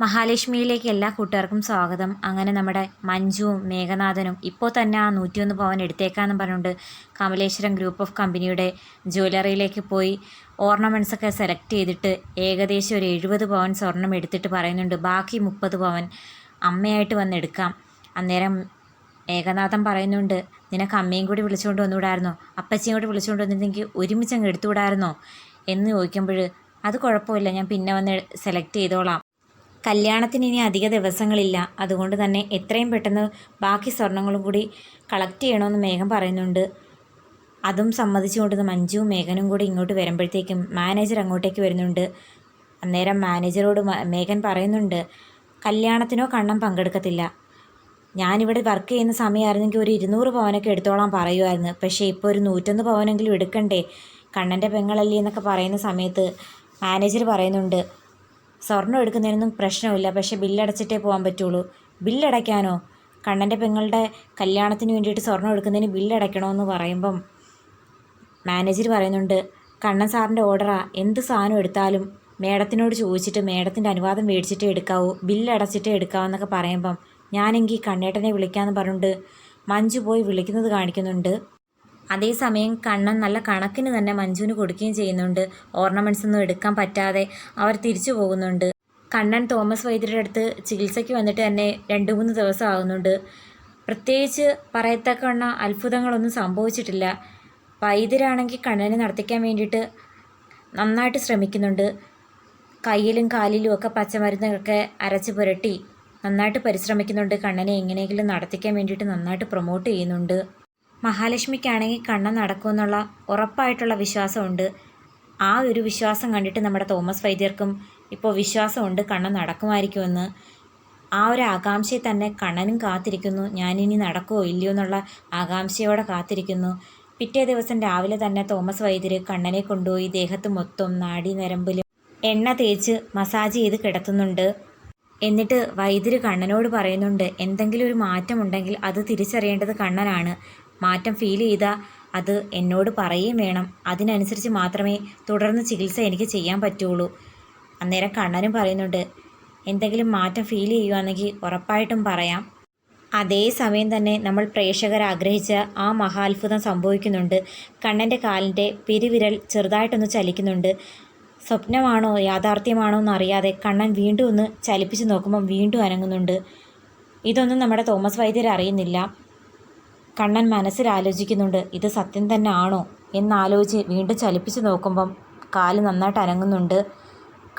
മഹാലക്ഷ്മിയിലേക്ക് എല്ലാ കൂട്ടുകാർക്കും സ്വാഗതം. അങ്ങനെ നമ്മുടെ മഞ്ജുവും മേഘനാഥനും ഇപ്പോൾ തന്നെ ആ നൂറ്റിയൊന്ന് പവൻ എടുത്തേക്കാന്ന് പറഞ്ഞുകൊണ്ട് കമലേശ്വരം ഗ്രൂപ്പ് ഓഫ് കമ്പനിയുടെ ജ്വല്ലറിയിലേക്ക് പോയി ഓർണമെന്റ്സ് ഒക്കെ സെലക്ട് ചെയ്തിട്ട് ഏകദേശം ഒരു എഴുപത് പവൻ സ്വർണം എടുത്തിട്ട് പറയുന്നുണ്ട് ബാക്കി മുപ്പത് പവൻ അമ്മയായിട്ട് വന്ന് എടുക്കാം. അന്നേരം ഏകനാഥം പറയുന്നുണ്ട് നിനക്ക് അമ്മയും കൂടി വിളിച്ചുകൊണ്ട് വന്നുകൂടായിരുന്നോ? അപ്പച്ചിയും കൂടി വിളിച്ചുകൊണ്ട് വന്നിരുന്നെങ്കിൽ ഒരുമിച്ച് അങ്ങ് എടുത്തുകൂടായിരുന്നോ? എന്ന് ചോദിക്കുമ്പോൾ അത് കുഴപ്പമില്ല ഞാൻ പിന്നെ വന്ന് സെലക്ട് ചെയ്തോളാം. കല്യാണത്തിന് ഇനി അധിക ദിവസങ്ങളില്ല. അതുകൊണ്ട് തന്നെ എത്രയും പെട്ടെന്ന് ബാക്കി സ്വർണങ്ങളും കൂടി കളക്ട് ചെയ്യണമെന്ന് മേഘം പറയുന്നുണ്ട്. അതും സമ്മതിച്ചുകൊണ്ട് മഞ്ജുവും മേഘനും കൂടി ഇങ്ങോട്ട് വരുമ്പോഴത്തേക്കും മാനേജർ അങ്ങോട്ടേക്ക് വരുന്നുണ്ട്. അന്നേരം മാനേജറോട് മേഘൻ പറയുന്നുണ്ട് കല്യാണത്തിനോ കണ്ണം പങ്കെടുക്കത്തില്ല. ഞാനിവിടെ വർക്ക് ചെയ്യുന്ന സമയമായിരുന്നെങ്കിൽ ഒരു ഇരുന്നൂറ് പവനൊക്കെ എടുത്തോളാം പറയുമായിരുന്നു പക്ഷേ ഇപ്പോൾ ഒരു നൂറ്റൊന്ന് പവനെങ്കിലും എടുക്കണ്ടേ? കണ്ണന്റെ പെങ്ങളല്ലേ എന്നൊക്കെ പറയുന്ന സമയത്ത് മാനേജർ പറയുന്നുണ്ട് സ്വർണം എടുക്കുന്നതിനൊന്നും പ്രശ്നമില്ല. പക്ഷേ ബില്ലടച്ചിട്ടേ പോകാൻ പറ്റുള്ളൂ. ബില്ലടയ്ക്കാനോ? കണ്ണന്റെ പെങ്ങളുടെ കല്യാണത്തിന് വേണ്ടിയിട്ട് സ്വർണം എടുക്കുന്നതിന് ബില്ലടയ്ക്കണമെന്ന് പറയുമ്പം മാനേജർ പറയുന്നുണ്ട് കണ്ണൻ സാറിന്റെ ഓർഡറാ. എന്ത് സാധനം എടുത്താലും മേഡത്തിനോട് ചോദിച്ചിട്ട് മേഡത്തിന്റെ അനുവാദം മേടിച്ചിട്ടേ എടുക്കാവൂ. ബില്ലടച്ചിട്ടേ എടുക്കാവെന്നൊക്കെ പറയുമ്പം ഞാനെങ്കിൽ കണ്ണേട്ടനെ വിളിക്കാമെന്ന് പറഞ്ഞുകൊണ്ട് മഞ്ജു പോയി വിളിക്കുന്നത് കാണിക്കുന്നുണ്ട്. അതേസമയം കണ്ണൻ നല്ല കണക്കിന് തന്നെ മഞ്ജുവിന് കൊടുക്കുകയും ചെയ്യുന്നുണ്ട്. ഓർണമെന്റ്സ് ഒന്നും എടുക്കാൻ പറ്റാതെ അവർ തിരിച്ചു പോകുന്നുണ്ട്. കണ്ണൻ തോമസ് വൈദ്യരുടെ അടുത്ത് ചികിത്സയ്ക്ക് വന്നിട്ട് തന്നെ രണ്ട് മൂന്ന് ദിവസം ആകുന്നുണ്ട്. പ്രത്യേകിച്ച് പറയത്തക്കവണ്ണ അത്ഭുതങ്ങളൊന്നും സംഭവിച്ചിട്ടില്ല. വൈദ്യരാണെങ്കിൽ കണ്ണനെ നടത്തിക്കാൻ വേണ്ടിയിട്ട് നന്നായിട്ട് ശ്രമിക്കുന്നുണ്ട്. കയ്യിലും കാലിലും ഒക്കെ പച്ചമരുന്നൊക്കെ അരച്ച് പുരട്ടി നന്നായിട്ട് പരിശ്രമിക്കുന്നുണ്ട്. കണ്ണനെ എങ്ങനെയെങ്കിലും നടത്തിക്കാൻ വേണ്ടിയിട്ട് നന്നായിട്ട് പ്രൊമോട്ട് ചെയ്യുന്നുണ്ട്. മഹാലക്ഷ്മിക്കാണെങ്കിൽ കണ്ണം നടക്കുമെന്നുള്ള ഉറപ്പായിട്ടുള്ള വിശ്വാസമുണ്ട്. ആ ഒരു വിശ്വാസം കണ്ടിട്ട് നമ്മുടെ തോമസ് വൈദ്യർക്കും ഇപ്പോൾ വിശ്വാസമുണ്ട് കണ്ണം നടക്കുമായിരിക്കുമെന്ന്. ആ ഒരു ആകാംക്ഷയെ തന്നെ കണ്ണനും കാത്തിരിക്കുന്നു. ഞാനിനി നടക്കുമോ ഇല്ലയോ എന്നുള്ള ആകാംക്ഷയോടെ കാത്തിരിക്കുന്നു. പിറ്റേ ദിവസം രാവിലെ തന്നെ തോമസ് വൈദ്യർ കണ്ണനെ കൊണ്ടുപോയി ദേഹത്ത് മൊത്തം നാടി നരമ്പിലും എണ്ണ തേച്ച് മസാജ് ചെയ്ത് കിടത്തുന്നുണ്ട്. എന്നിട്ട് വൈദ്യർ കണ്ണനോട് പറയുന്നുണ്ട് എന്തെങ്കിലും ഒരു മാറ്റമുണ്ടെങ്കിൽ അത് തിരിച്ചറിയേണ്ടത് കണ്ണനാണ്. മാറ്റം ഫീൽ ചെയ്താൽ അത് എന്നോട് പറയുകയും വേണം. അതിനനുസരിച്ച് മാത്രമേ തുടർന്ന് ചികിത്സ എനിക്ക് ചെയ്യാൻ പറ്റുള്ളൂ. അന്നേരം കണ്ണനും പറയുന്നുണ്ട് എന്തെങ്കിലും മാറ്റം ഫീൽ ചെയ്യുകയാണെങ്കിൽ ഉറപ്പായിട്ടും പറയാം. അതേ സമയം തന്നെ നമ്മൾ പ്രേക്ഷകർ ആഗ്രഹിച്ച ആ മഹാത്ഭുതം സംഭവിക്കുന്നുണ്ട്. കണ്ണന്റെ കാലിന്റെ പെരുവിരൽ ചെറുതായിട്ടൊന്ന് ചലിക്കുന്നുണ്ട്. സ്വപ്നമാണോ യാഥാർത്ഥ്യമാണോ എന്നറിയാതെ കണ്ണൻ വീണ്ടും ഒന്ന് ചലിപ്പിച്ച് നോക്കുമ്പോൾ വീണ്ടും അനങ്ങുന്നുണ്ട്. ഇതൊന്നും നമ്മുടെ തോമസ് വൈദ്യർ അറിയുന്നില്ല. കണ്ണൻ മനസ്സിൽ ആലോചിക്കുന്നുണ്ട് ഇത് സത്യം തന്നെ ആണോ എന്നാലോചിച്ച് വീണ്ടും ചലിപ്പിച്ച് നോക്കുമ്പം കാൽ നന്നായിട്ട് അനങ്ങുന്നുണ്ട്.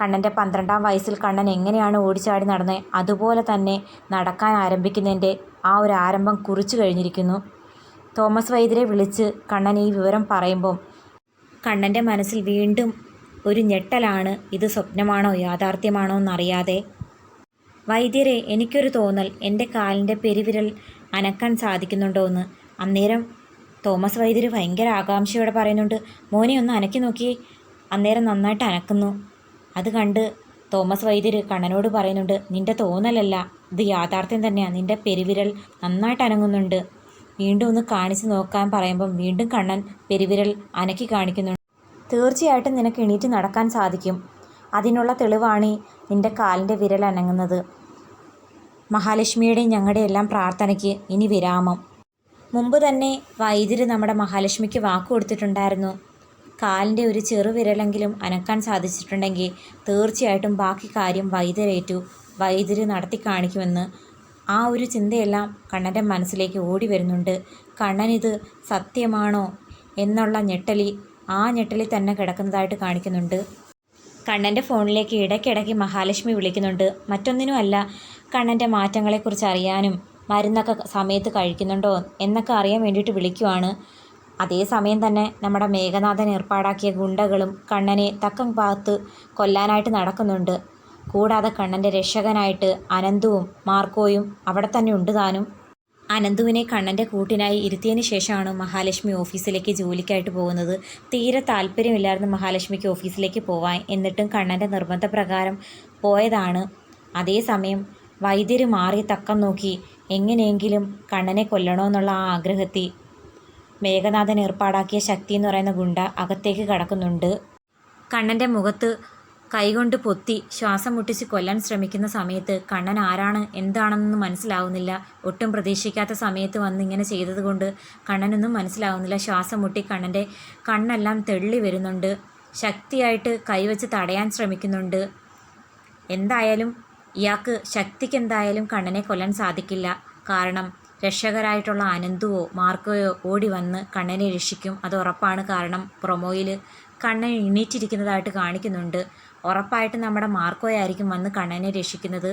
കണ്ണന്റെ പന്ത്രണ്ടാം വയസ്സിൽ കണ്ണൻ എങ്ങനെയാണ് ഓടിച്ചാടി നടന്നത് അതുപോലെ തന്നെ നടക്കാൻ ആരംഭിക്കുന്നതിന്റെ ആ ഒരു ആരംഭം കുറിച്ചു കഴിഞ്ഞിരിക്കുന്നു. തോമസ് വൈദ്യരെ വിളിച്ച് കണ്ണൻ ഈ വിവരം പറയുമ്പം കണ്ണന്റെ മനസ്സിൽ വീണ്ടും ഒരു ഞെട്ടലാണ് ഇത് സ്വപ്നമാണോ യാഥാർത്ഥ്യമാണോ എന്നറിയാതെ? വൈദ്യരെ എനിക്കൊരു തോന്നൽ. എന്റെ കാലിന്റെ പെരുവിരൽ അനക്കാൻ സാധിക്കുന്നുണ്ടോ എന്ന്. അന്നേരം തോമസ് വൈദ്യർ ഭയങ്കര ആകാംക്ഷയോടെ പറയുന്നുണ്ട് മോനെ ഒന്ന് അനക്കി നോക്കി അന്നേരം നന്നായിട്ട് അനക്കുന്നു. അത് കണ്ട് തോമസ് വൈദ്യർ കണ്ണനോട് പറയുന്നുണ്ട് നിന്റെ തോന്നലല്ല ഇത് യാഥാർത്ഥ്യം തന്നെയാണ് നിന്റെ പെരുവിരൽ നന്നായിട്ട് അനങ്ങുന്നുണ്ട്. വീണ്ടും ഒന്ന് കാണിച്ച് നോക്കാൻ പറയുമ്പം വീണ്ടും കണ്ണൻ പെരുവിരൽ അനക്കി കാണിക്കുന്നുണ്ട്. തീർച്ചയായിട്ടും നിനക്ക് എണീറ്റ് നടക്കാൻ സാധിക്കും. അതിനുള്ള തെളിവാണ് നിന്റെ കാലിന്റെ വിരൽ അനങ്ങുന്നത്. മഹാലക്ഷ്മിയുടെയും ഞങ്ങളുടെ എല്ലാം പ്രാർത്ഥനയ്ക്ക് ഇനി വിരാമം. മുമ്പ് തന്നെ വൈദ്യര് നമ്മുടെ മഹാലക്ഷ്മിക്ക് വാക്ക് കൊടുത്തിട്ടുണ്ടായിരുന്നു. കാലിന്റെ ഒരു ചെറുവിരലെങ്കിലും അനക്കാൻ സാധിച്ചിട്ടുണ്ടെങ്കിൽ തീർച്ചയായിട്ടും ബാക്കി കാര്യം വൈദ്യരേറ്റു വൈദ്യര് നടത്തി കാണിക്കുമെന്ന് ആ ഒരു ചിന്തയെല്ലാം കണ്ണന്റെ മനസ്സിലേക്ക് ഓടി വരുന്നുണ്ട്. കണ്ണനിത് സത്യമാണോ എന്നുള്ള ഞെട്ടലി ആ ഞെട്ടലി തന്നെ കിടക്കുന്നതായിട്ട് കാണിക്കുന്നുണ്ട്. കണ്ണന്റെ ഫോണിലേക്ക് ഇടയ്ക്കിടയ്ക്ക് മഹാലക്ഷ്മി വിളിക്കുന്നുണ്ട്. മറ്റൊന്നിനും അല്ല കണ്ണന്റെ മാറ്റങ്ങളെക്കുറിച്ച് അറിയാനും മരുന്നൊക്കെ സമയത്ത് കഴിക്കുന്നുണ്ടോ എന്നൊക്കെ അറിയാൻ വേണ്ടിയിട്ട് വിളിക്കുവാണ്. അതേസമയം തന്നെ നമ്മുടെ മേഘനാഥൻ ഏർപ്പാടാക്കിയ ഗുണ്ടകളും കണ്ണനെ തക്കം ഭാഗത്ത് കൊല്ലാനായിട്ട് നടക്കുന്നുണ്ട്. കൂടാതെ കണ്ണന്റെ രക്ഷകനായിട്ട് അനന്തുവും മാർക്കോയും അവിടെ തന്നെ ഉണ്ട് താനും. അനന്തുവിനെ കണ്ണന്റെ കൂട്ടിനായി ഇരുത്തിയതിന് ശേഷമാണ് മഹാലക്ഷ്മി ഓഫീസിലേക്ക് ജോലിക്കായിട്ട് പോകുന്നത്. തീരെ താല്പര്യമില്ലായിരുന്നു മഹാലക്ഷ്മിക്ക് ഓഫീസിലേക്ക് പോവാൻ. എന്നിട്ടും കണ്ണന്റെ നിർബന്ധപ്രകാരം പോയതാണ്. അതേസമയം വൈദ്യര് മാറി തക്കം നോക്കി എങ്ങനെയെങ്കിലും കണ്ണനെ കൊല്ലണമെന്നുള്ള ആ ആഗ്രഹത്തിൽ മേഘനാഥൻ ഏർപ്പാടാക്കിയ ശക്തി എന്ന് പറയുന്ന ഗുണ്ട അകത്തേക്ക് കടക്കുന്നുണ്ട്. കണ്ണന്റെ മുഖത്ത് കൈകൊണ്ട് പൊത്തി ശ്വാസം മുട്ടിച്ച് കൊല്ലാൻ ശ്രമിക്കുന്ന സമയത്ത് കണ്ണൻ ആരാണ് എന്താണെന്നൊന്നും മനസ്സിലാവുന്നില്ല. ഒട്ടും പ്രതീക്ഷിക്കാത്ത സമയത്ത് വന്ന് ഇങ്ങനെ ചെയ്തതുകൊണ്ട് കണ്ണനൊന്നും മനസ്സിലാവുന്നില്ല. ശ്വാസം മുട്ടി കണ്ണന്റെ കണ്ണെല്ലാം തെള്ളി വരുന്നുണ്ട്. ശക്തിയായിട്ട് കൈവച്ച് തടയാൻ ശ്രമിക്കുന്നുണ്ട്. എന്തായാലും ഇയാൾക്ക് ശക്തിക്ക് എന്തായാലും കണ്ണനെ കൊല്ലാൻ സാധിക്കില്ല. കാരണം രക്ഷകരായിട്ടുള്ള അനന്തുവോ മാർക്കോയോ ഓടി വന്ന് കണ്ണനെ രക്ഷിക്കും. അത് ഉറപ്പാണ്. കാരണം പ്രൊമോയിൽ കണ്ണൻ എണീറ്റിരിക്കുന്നതായിട്ട് കാണിക്കുന്നുണ്ട്. ഉറപ്പായിട്ട് നമ്മുടെ മാർക്കോയായിരിക്കും വന്ന് കണ്ണനെ രക്ഷിക്കുന്നത്.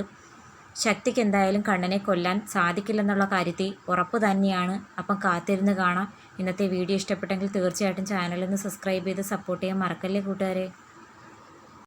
ശക്തിക്ക് എന്തായാലും കണ്ണനെ കൊല്ലാൻ സാധിക്കില്ലെന്നുള്ള കാര്യത്തിൽ ഉറപ്പ് തന്നെയാണ്. അപ്പം കാത്തിരുന്ന് കാണാം. ഇന്നത്തെ വീഡിയോ ഇഷ്ടപ്പെട്ടെങ്കിൽ തീർച്ചയായിട്ടും ചാനലൊന്ന് സബ്സ്ക്രൈബ് ചെയ്ത് സപ്പോർട്ട് ചെയ്യാൻ മറക്കല്ലേ കൂട്ടുകാരെ?